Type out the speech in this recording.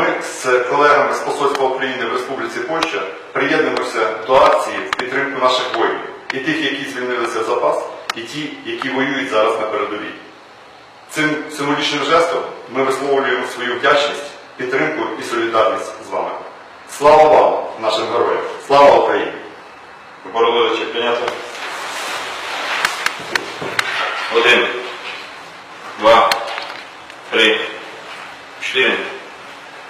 Ми з колегами з посольства України в Республіці Польща приєднуємося до акції в підтримку наших воїнів. І тих, які звільнилися в запас, і ті, які воюють зараз на передовій. Цим символічним жестом ми висловлюємо свою вдячність, підтримку і солідарність з вами. Слава вам, нашим героям! Слава Україні! Бородовичі прийнято. Один, два, три, чотири,